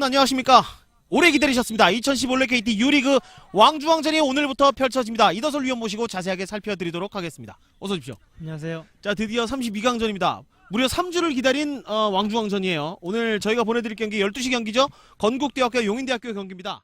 여러분 안녕하십니까? 오래 기다리셨습니다. 2015 올레 KT 유리그 왕주왕전이 오늘부터 펼쳐집니다. 이더솔 위원 모시고 자세하게 살펴드리도록 하겠습니다. 어서 오십시오. 안녕하세요. 자 드디어 32강전입니다. 무려 3주를 기다린 어, 왕주왕전이에요. 오늘 저희가 보내드릴 경기 12시 경기죠. 건국대학교 용인대학교 경기입니다.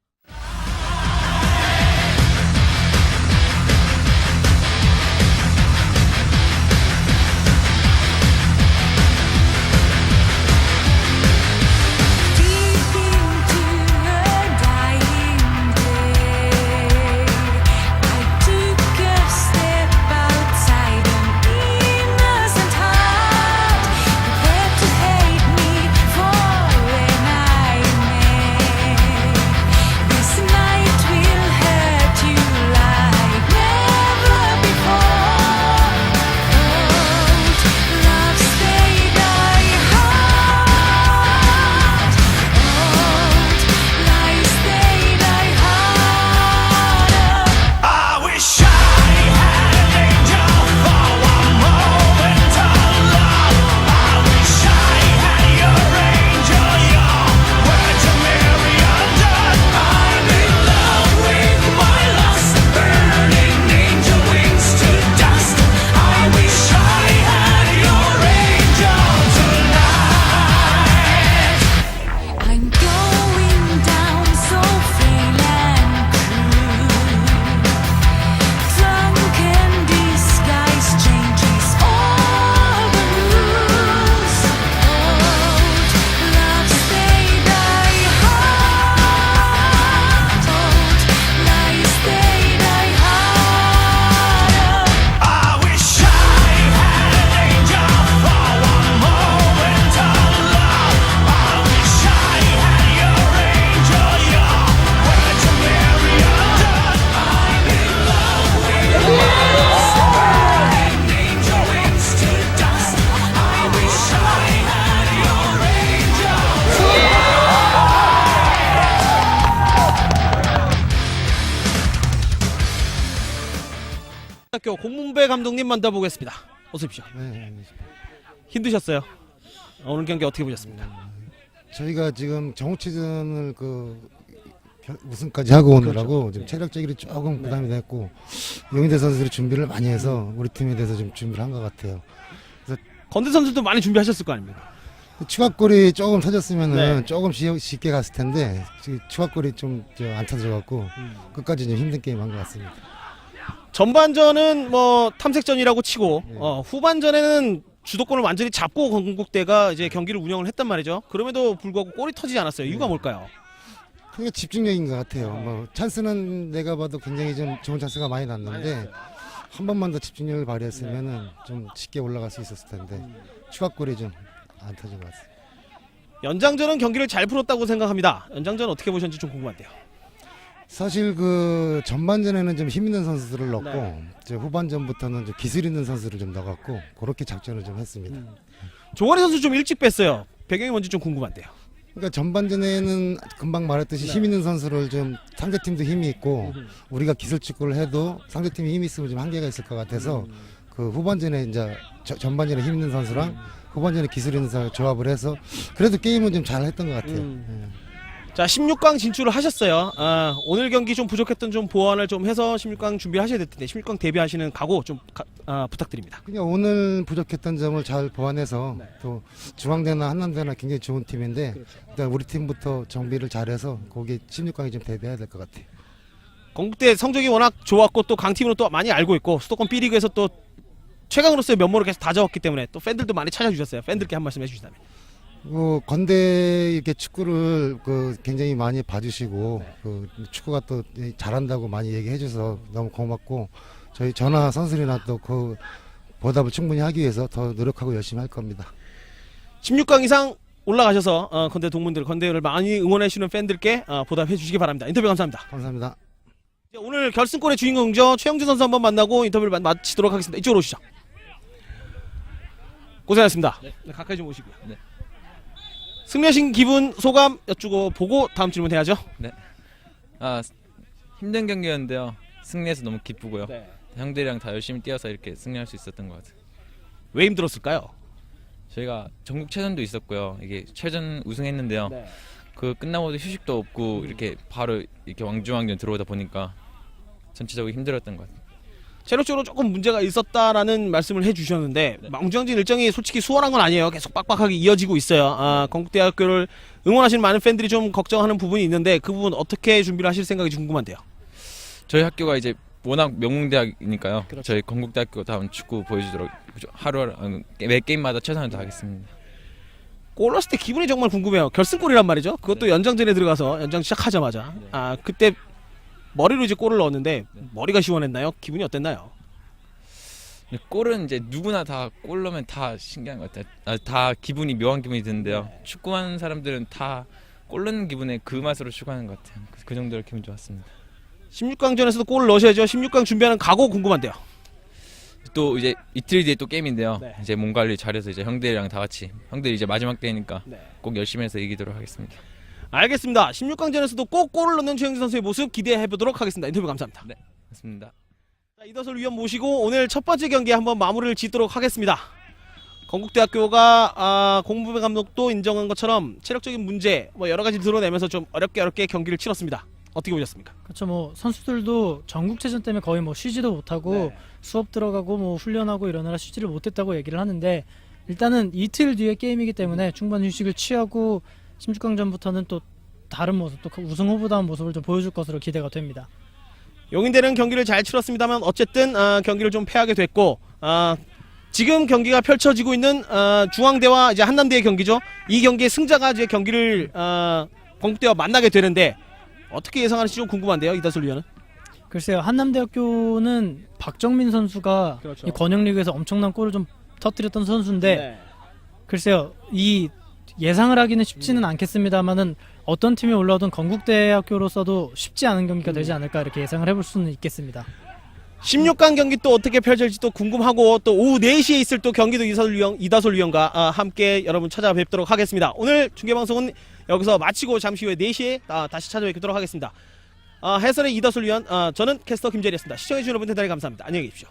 학교 공문배 감독님 만나보겠습니다. 어서 오십시오. 네. 힘드셨어요? 오늘 경기 어떻게 보셨습니까? 저희가 지금 정우치전을 그 결- 우승까지 하고 오느라고 그렇죠. 좀 체력적으로 조금 부담이 됐고 용인대 선수들이 준비를 많이 해서 우리 팀에 대해서 좀 준비를 한 것 같아요. 건대 선수도 많이 준비하셨을 거 아닙니까? 추가골이 조금 터졌으면은 네. 조금 쉬- 쉽게 갔을 텐데 지금 추가골이 좀안 터져갖고 음. 끝까지 좀 힘든 게임 한 것 같습니다. 전반전은 뭐 탐색전이라고 치고 네. 어, 후반전에는 주도권을 완전히 잡고 건국대가 이제 경기를 운영을 했단 말이죠. 그럼에도 불구하고 골이 터지지 않았어요. 이유가 네. 뭘까요? 그러니까 집중력인 것 같아요. 뭐 찬스는 내가 봐도 굉장히 좀 좋은 찬스가 많이 났는데 한 번만 더 집중력을 발휘했으면은 좀 쉽게 올라갈 수 있었을 텐데 추가골이 좀 안 터진 것 같습니다. 연장전은 경기를 잘 풀었다고 생각합니다. 연장전 어떻게 보셨는지 좀 궁금한데요. 사실 그 전반전에는 좀 힘 있는 선수들을 넣고 네. 이제 후반전부터는 좀 기술 있는 선수를 좀 넣어갖고 그렇게 작전을 좀 했습니다. 음. 종아리 선수 좀 일찍 뺐어요. 배경이 뭔지 좀 궁금한데요. 그러니까 전반전에는 금방 말했듯이 네. 힘 있는 선수를 좀 상대팀도 힘이 있고 우리가 기술 축구를 해도 상대팀이 힘이 있으면 좀 한계가 있을 것 같아서 음. 그 후반전에 이제 저- 전반전에 힘 있는 선수랑 후반전에 기술 있는 선수 조합을 해서 그래도 게임은 좀 잘 했던 것 같아요. 음. 자, 16강 진출을 하셨어요. 아, 오늘 경기 좀 부족했던 좀 보완을 좀 해서 16강 준비하셔야 될 텐데 16강 데뷔하시는 각오 좀 가- 아, 부탁드립니다. 그냥 오늘 부족했던 점을 잘 보완해서 네. 또 중앙대나 한남대나 굉장히 좋은 팀인데 그렇죠. 일단 우리 팀부터 정비를 잘해서 거기 16강에 좀 대비해야 될 것 같아요. 건국대 성적이 워낙 좋았고 또 강팀으로 또 많이 알고 있고 수도권 B리그에서 또 최강으로서의 면모를 계속 다져왔기 때문에 또 팬들도 많이 찾아주셨어요. 팬들께 한 말씀 해주시다면. 뭐 건대 이렇게 축구를 그 굉장히 많이 봐주시고 네. 그 축구가 또 잘한다고 많이 얘기해줘서 너무 고맙고 저희 전화 선수들이나 또 그 보답을 충분히 하기 위해서 더 노력하고 열심히 할 겁니다. 16강 이상 올라가셔서 어, 건대 동문들, 건대를 많이 응원해 주시는 팬들께 어, 보답해 주시기 바랍니다. 인터뷰 감사합니다. 감사합니다. 오늘 결승골의 주인공이죠. 최영준 선수 한번 만나고 인터뷰를 마- 마치도록 하겠습니다. 이쪽으로 오시죠. 고생하셨습니다. 네, 가까이 좀 오시고요. 네. 승리하신 기분, 소감 여쭈고 보고 다음 질문 해야죠. 아 힘든 경기였는데요. 승리해서 너무 기쁘고요. 네. 형들이랑 다 열심히 뛰어서 이렇게 승리할 수 있었던 것 같아요. 왜 힘들었을까요? 저희가 전국 체전도 있었고요. 이게 체전 우승했는데요. 네. 그 끝나고도 휴식도 없고 이렇게 바로 이렇게 왕중왕전 들어오다 보니까 전체적으로 힘들었던 것 같아요. 체력적으로 조금 문제가 있었다라는 말씀을 해주셨는데 망중진 일정이 솔직히 수월한 건 아니에요. 계속 빡빡하게 이어지고 있어요. 아, 건국대학교를 응원하시는 많은 팬들이 좀 걱정하는 부분이 있는데 그 부분 어떻게 준비를 하실 생각이 궁금한데요. 저희 학교가 이제 워낙 명문대학이니까요. 그렇죠. 저희 건국대학교 다음 축구 보여주도록 하루하루 아, 매 게임마다 최선을 다하겠습니다. 골 넣었을 때 기분이 정말 궁금해요. 결승골이란 말이죠. 그것도 연장전에 들어가서 연장 시작하자마자 아 그때 머리로 이제 골을 넣었는데 머리가 시원했나요? 기분이 어땠나요? 근데 골은 이제 누구나 다 골 넣으면 다 신기한 것 같아요. 아, 다 기분이 묘한 기분이 드는데요. 축구하는 사람들은 다 골 넣는 기분에 그 맛으로 축구하는 것 같아요. 그- 그 정도로 기분 좋았습니다. 16강전에서도 골을 넣으셔야죠. 16강 준비하는 각오 궁금한데요. 또 이제 이틀 뒤에 또 게임인데요. 네. 이제 몸 관리 잘해서 이제 형들이랑 다 같이 형들이 이제 마지막 때니까 네. 꼭 열심히 해서 이기도록 하겠습니다. 알겠습니다. 16강전에서도 꼭 골을 넣는 최영진 선수의 모습 기대해 보도록 하겠습니다. 인터뷰 감사합니다. 맞습니다. 자, 이더솔 위원 모시고 오늘 첫 번째 경기 한번 마무리를 짓도록 하겠습니다. 건국대학교가 아, 공부배 감독도 인정한 것처럼 체력적인 문제 뭐 여러 가지 드러내면서 좀 어렵게 어렵게 경기를 치렀습니다. 어떻게 보셨습니까? 그렇죠. 뭐 선수들도 전국체전 때문에 거의 뭐 쉬지도 못하고 수업 들어가고 뭐 훈련하고 이러느라 쉬지를 못했다고 얘기를 하는데 일단은 이틀 뒤에 게임이기 때문에 충분히 휴식을 취하고 16강전부터는 또 다른 모습, 또그 우승 후보다운 모습을 좀 보여줄 것으로 기대가 됩니다. 용인대는 경기를 잘 치렀습니다만 어쨌든 아, 경기를 좀 패하게 됐고 아, 지금 경기가 펼쳐지고 있는 아, 중앙대와 이제 한남대의 경기죠. 이 경기의 승자가 이제 경기를 아, 건국대와 만나게 되는데 어떻게 예상하는지 좀 궁금한데요, 이다솔 위원은. 글쎄요, 한남대학교는 박정민 선수가 그렇죠. 이 권영리그에서 엄청난 골을 좀 터뜨렸던 선수인데 네. 글쎄요, 이 예상을 하기는 쉽지는 않겠습니다만은 어떤 팀이 올라오든 건국대학교로서도 쉽지 않은 경기가 되지 않을까 이렇게 예상을 해볼 수는 있겠습니다. 16강 경기 또 어떻게 펼쳐질지 또 궁금하고 또 오후 4시에 있을 또 경기도 이다솔 위원, 이다솔 위원과 아, 함께 여러분 찾아뵙도록 하겠습니다. 오늘 중계방송은 여기서 마치고 잠시 후에 4시에 아, 다시 찾아뵙도록 하겠습니다. 아, 해설의 이다솔 위원, 아, 저는 캐스터 김재리였습니다. 시청해주신 여러분 대단히 감사합니다. 안녕히 계십시오.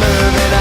Moving